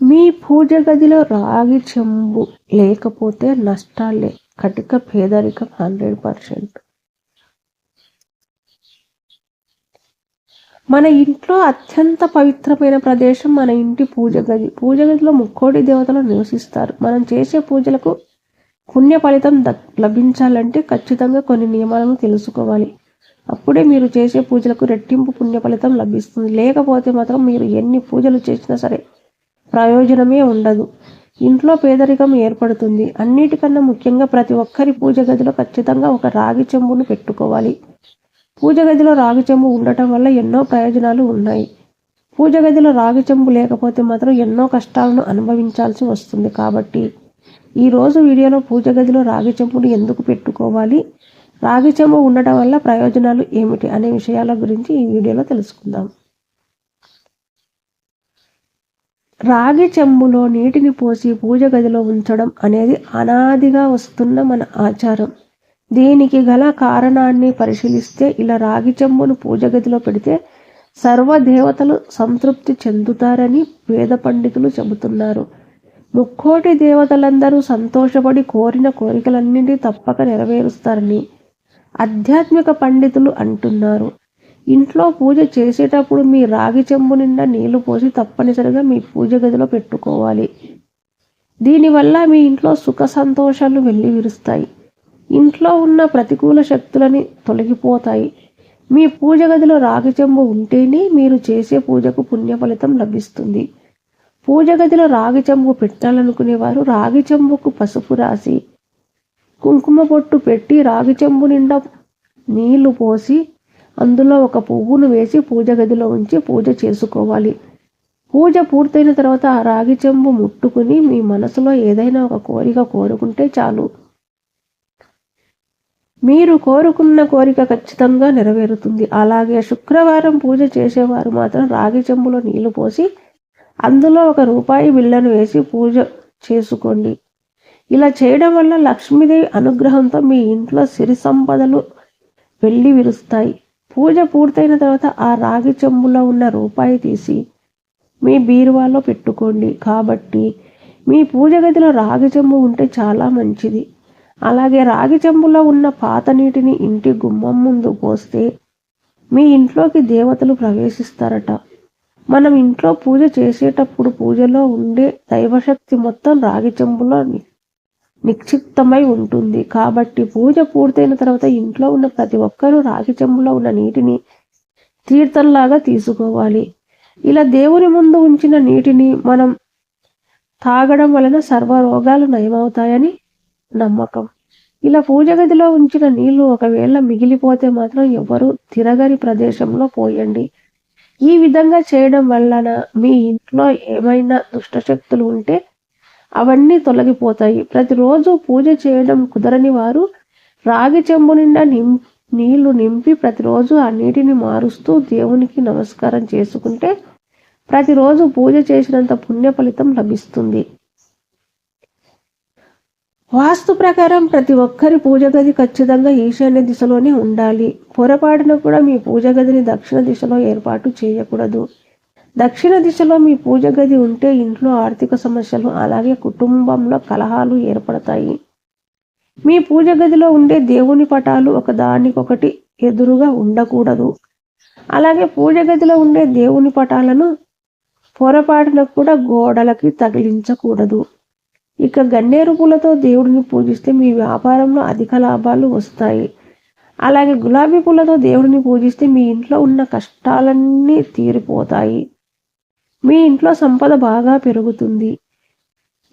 మీ పూజ గదిలో రాగి చెంబు లేకపోతే నష్టాలే. కటిక పేదరికం హండ్రెడ్ పర్సెంట్. మన ఇంట్లో అత్యంత పవిత్రమైన ప్రదేశం మన ఇంటి పూజ గది పూజ గదిలో ముక్కోటి దేవతలు నివసిస్తారు. మనం చేసే పూజలకు పుణ్య ఫలితం లభించాలంటే ఖచ్చితంగా కొన్ని నియమాలను తెలుసుకోవాలి. అప్పుడే మీరు చేసే పూజలకు రెట్టింపు పుణ్య ఫలితం లభిస్తుంది. లేకపోతే మాత్రం మీరు ఎన్ని పూజలు చేసినా సరే ప్రయోజనమే ఉండదు. ఇంట్లో పేదరికం ఏర్పడుతుంది. అన్నిటికన్నా ముఖ్యంగా ప్రతి ఒక్కరి పూజ గదిలో ఖచ్చితంగా ఒక రాగి చెంబును పెట్టుకోవాలి. పూజ గదిలో రాగి చెంబు ఉండటం వల్ల ఎన్నో ప్రయోజనాలు ఉన్నాయి. పూజ గదిలో రాగి చెంబు లేకపోతే మాత్రం ఎన్నో కష్టాలను అనుభవించాల్సి వస్తుంది కాబట్టి ఈరోజు వీడియోలో పూజ గదిలో రాగి చెంబును ఎందుకు పెట్టుకోవాలి? రాగి చెంబు ఉండటం వల్ల ప్రయోజనాలు ఏమిటి? అనే విషయాల గురించి ఈ వీడియోలో తెలుసుకుందాం. రాగి చెంబులో నీటిని పోసి పూజ గదిలో ఉంచడం అనేది అనాదిగా వస్తున్న మన ఆచారం. దీనికి గల కారణాన్ని పరిశీలిస్తే ఇలా రాగి చెంబును పూజ గదిలో పెడితే సర్వదేవతలు సంతృప్తి చెందుతారని వేద పండితులు చెబుతున్నారు. ముక్కోటి దేవతలందరూ సంతోషపడి కోరిన కోరికలన్నింటినీ తప్పక నెరవేరుస్తారని ఆధ్యాత్మిక పండితులు అంటున్నారు. ఇంట్లో పూజ చేసేటప్పుడు మీ రాగి చెంబు నిండా నీళ్ళు పోసి తప్పనిసరిగా మీ పూజ గదిలో పెట్టుకోవాలి. దీనివల్ల మీ ఇంట్లో సుఖ సంతోషాలు వెళ్ళి విరుస్తాయి. ఇంట్లో ఉన్న ప్రతికూల శక్తులని తొలగిపోతాయి. మీ పూజ గదిలో రాగి చెంబు ఉంటేనే మీరు చేసే పూజకు పుణ్య ఫలితం లభిస్తుంది. పూజ గదిలో రాగి చెంబు పెట్టాలనుకునేవారు రాగి చెంబుకు పసుపు రాసి కుంకుమ పొట్టు పెట్టి రాగి చెంబు నిండా నీళ్ళు పోసి అందులో ఒక పువ్వును వేసి పూజ గదిలో ఉంచి పూజ చేసుకోవాలి. పూజ పూర్తయిన తర్వాత ఆ రాగి చెంబు ముట్టుకుని మీ మనసులో ఏదైనా ఒక కోరిక కోరుకుంటే చాలు. మీరు కోరుకున్న కోరిక ఖచ్చితంగా నెరవేరుతుంది. అలాగే శుక్రవారం పూజ చేసేవారు మాత్రం రాగి చెంబులో నీళ్ళు పోసి అందులో ఒక రూపాయి బిళ్ళను వేసి పూజ చేసుకోండి. ఇలా చేయడం వల్ల లక్ష్మీదేవి అనుగ్రహంతో మీ ఇంట్లో సిరి సంపదలు వెళ్ళి విరుస్తాయి. పూజ పూర్తయిన తర్వాత ఆ రాగి చెంబులో ఉన్న రూపాయి తీసి మీ బీరువాలో పెట్టుకోండి. కాబట్టి మీ పూజ గదిలో రాగి చెంబు ఉంటే చాలా మంచిది. అలాగే రాగి చెంబులో ఉన్న పాత నీటిని ఇంటి గుమ్మం ముందు పోస్తే మీ ఇంట్లోకి దేవతలు ప్రవేశిస్తారట. మనం ఇంట్లో పూజ చేసేటప్పుడు పూజలో ఉండే దైవశక్తి మొత్తం రాగి చెంబులో నిక్షిప్తమై ఉంటుంది. కాబట్టి పూజ పూర్తయిన తర్వాత ఇంట్లో ఉన్న ప్రతి ఒక్కరూ రాగి చెంబులో ఉన్న నీటిని తీర్థంలాగా తీసుకోవాలి. ఇలా దేవుని ముందు ఉంచిన నీటిని మనం తాగడం వలన సర్వ రోగాలు నయమవుతాయని నమ్మకం. ఇలా పూజ గదిలో ఉంచిన నీళ్ళు ఒకవేళ మిగిలిపోతే మాత్రం ఎవరు తిరగని ప్రదేశంలో పోయండి. ఈ విధంగా చేయడం వలన మీ ఇంట్లో ఏమైనా దుష్టశక్తులు ఉంటే అవన్నీ తొలగిపోతాయి. ప్రతిరోజు పూజ చేయడం కుదరని వారు రాగి చెంబు నిండా నిం నీళ్ళు నింపి ప్రతిరోజు ఆ నీటిని మారుస్తూ దేవునికి నమస్కారం చేసుకుంటే ప్రతిరోజు పూజ చేసినంత పుణ్య ఫలితం లభిస్తుంది. వాస్తు ప్రకారం ప్రతి ఒక్కరి పూజ గది ఖచ్చితంగా ఈశాన్య దిశలోనే ఉండాలి. పొరపాటున కూడా మీ పూజ గదిని దక్షిణ దిశలో ఏర్పాటు చేయకూడదు. దక్షిణ దిశలో మీ పూజ గది ఉంటే ఇంట్లో ఆర్థిక సమస్యలు అలాగే కుటుంబంలో కలహాలు ఏర్పడతాయి. మీ పూజ గదిలో ఉండే దేవుని పటాలు ఒకదానికొకటి ఎదురుగా ఉండకూడదు. అలాగే పూజ గదిలో ఉండే దేవుని పటాలను పొరపాటున కూడా గోడలకి తగిలించకూడదు. ఇక గన్నేరు పూలతో దేవుడిని పూజిస్తే మీ వ్యాపారంలో అధిక లాభాలు వస్తాయి. అలాగే గులాబీ పూలతో దేవుడిని పూజిస్తే మీ ఇంట్లో ఉన్న కష్టాలన్నీ తీరిపోతాయి. మీ ఇంట్లో సంపద బాగా పెరుగుతుంది.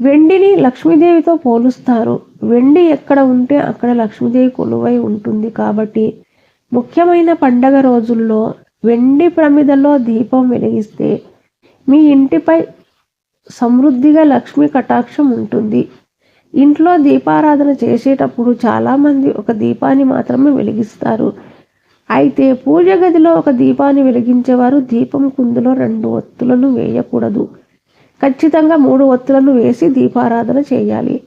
వెండిని లక్ష్మీదేవితో పోలుస్తారు. వెండి ఎక్కడ ఉంటే అక్కడ లక్ష్మీదేవి కొలువై ఉంటుంది కాబట్టి ముఖ్యమైన పండగ రోజుల్లో వెండి ప్రమిదలో దీపం వెలిగిస్తే మీ ఇంటిపై సమృద్ధిగా లక్ష్మీ కటాక్షం ఉంటుంది. ఇంట్లో దీపారాధన చేసేటప్పుడు చాలామంది ఒక దీపాన్ని మాత్రమే వెలిగిస్తారు. అయితే పూజ గదిలో ఒక దీపాన్ని వెలిగించేవారు దీపం కుందులో రెండు ఒత్తులను వేయకూడదు. ఖచ్చితంగా మూడు ఒత్తులను వేసి దీపారాధన చేయాలి.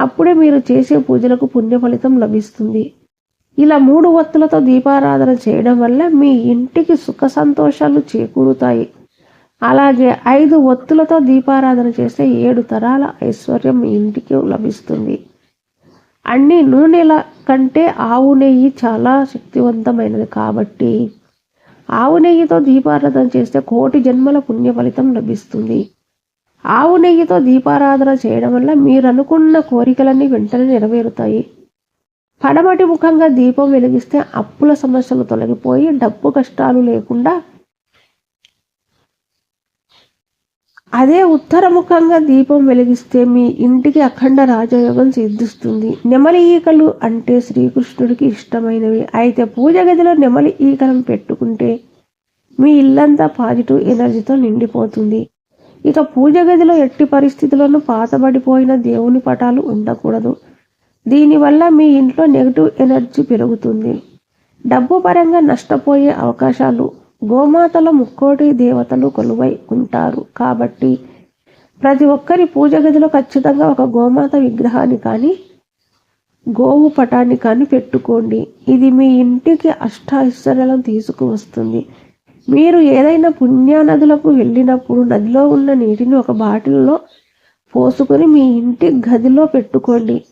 అప్పుడే మీరు చేసే పూజలకు పుణ్య ఫలితం లభిస్తుంది. ఇలా మూడు ఒత్తులతో దీపారాధన చేయడం వల్ల మీ ఇంటికి సుఖ సంతోషాలు చేకూరుతాయి. అలాగే ఐదు ఒత్తులతో దీపారాధన చేస్తే ఏడు తరాల ఐశ్వర్యం మీ ఇంటికి లభిస్తుంది. అన్ని నూనెల కంటే ఆవు నెయ్యి చాలా శక్తివంతమైనది కాబట్టి ఆవు నెయ్యితో దీపారాధన చేస్తే కోటి జన్మల పుణ్య ఫలితం లభిస్తుంది. ఆవు నెయ్యితో దీపారాధన చేయడం వల్ల మీరు అనుకున్న కోరికలన్నీ వెంటనే నెరవేరుతాయి. పడమటి ముఖంగా దీపం వెలిగిస్తే అప్పుల సమస్యలు తొలగిపోయి డబ్బు కష్టాలు లేకుండా అదే ఉత్తరముఖంగా దీపం వెలిగిస్తే మీ ఇంటికి అఖండ రాజయోగం సిద్ధిస్తుంది. నెమలి ఈకలు అంటే శ్రీకృష్ణుడికి ఇష్టమైనవి. అయితే పూజ గదిలో నెమలి ఈకలను పెట్టుకుంటే మీ ఇల్లంతా పాజిటివ్ ఎనర్జీతో నిండిపోతుంది. ఇక పూజ గదిలో ఎట్టి పరిస్థితుల్లోనూ పాతబడిపోయిన దేవుని పటాలు ఉండకూడదు. దీనివల్ల మీ ఇంట్లో నెగిటివ్ ఎనర్జీ పెరుగుతుంది. డబ్బు పరంగా నష్టపోయే అవకాశాలు గోమాతల ముక్కోటి దేవతలు కొలువై ఉంటారు కాబట్టి ప్రతి ఒక్కరి పూజ గదిలో ఖచ్చితంగా ఒక గోమాత విగ్రహాన్ని కానీ గోవు పటాన్ని కానీ పెట్టుకోండి. ఇది మీ ఇంటికి అష్టైశ్వర్యాలను తీసుకువస్తుంది. మీరు ఏదైనా పుణ్యానదులకు వెళ్ళినప్పుడు నదిలో ఉన్న నీటిని ఒక బాటిల్లో పోసుకొని మీ ఇంటి గదిలో పెట్టుకోండి.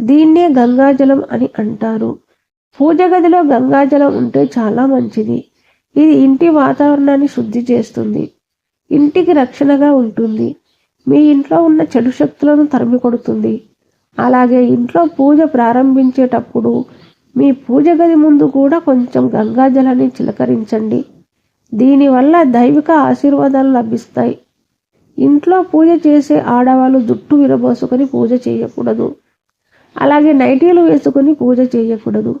దీన్నే గంగాజలం అని అంటారు. పూజ గదిలో గంగాజలం ఉంటే చాలా మంచిది. ఇది ఇంటి వాతావరణాన్ని శుద్ధి చేస్తుంది. ఇంటికి రక్షణగా ఉంటుంది. మీ ఇంట్లో ఉన్న చెడు శక్తులను తరిమి కొడుతుంది. అలాగే ఇంట్లో పూజ ప్రారంభించేటప్పుడు మీ పూజ గది ముందు కూడా కొంచెం గంగాజలాన్ని చిలకరించండి. దీనివల్ల దైవిక ఆశీర్వాదాలు లభిస్తాయి. ఇంట్లో పూజ చేసే ఆడవాళ్ళు జుట్టు విరబోసుకొని పూజ చేయకూడదు. అలాగే నైటీలు వేసుకొని పూజ చేయకూడదు.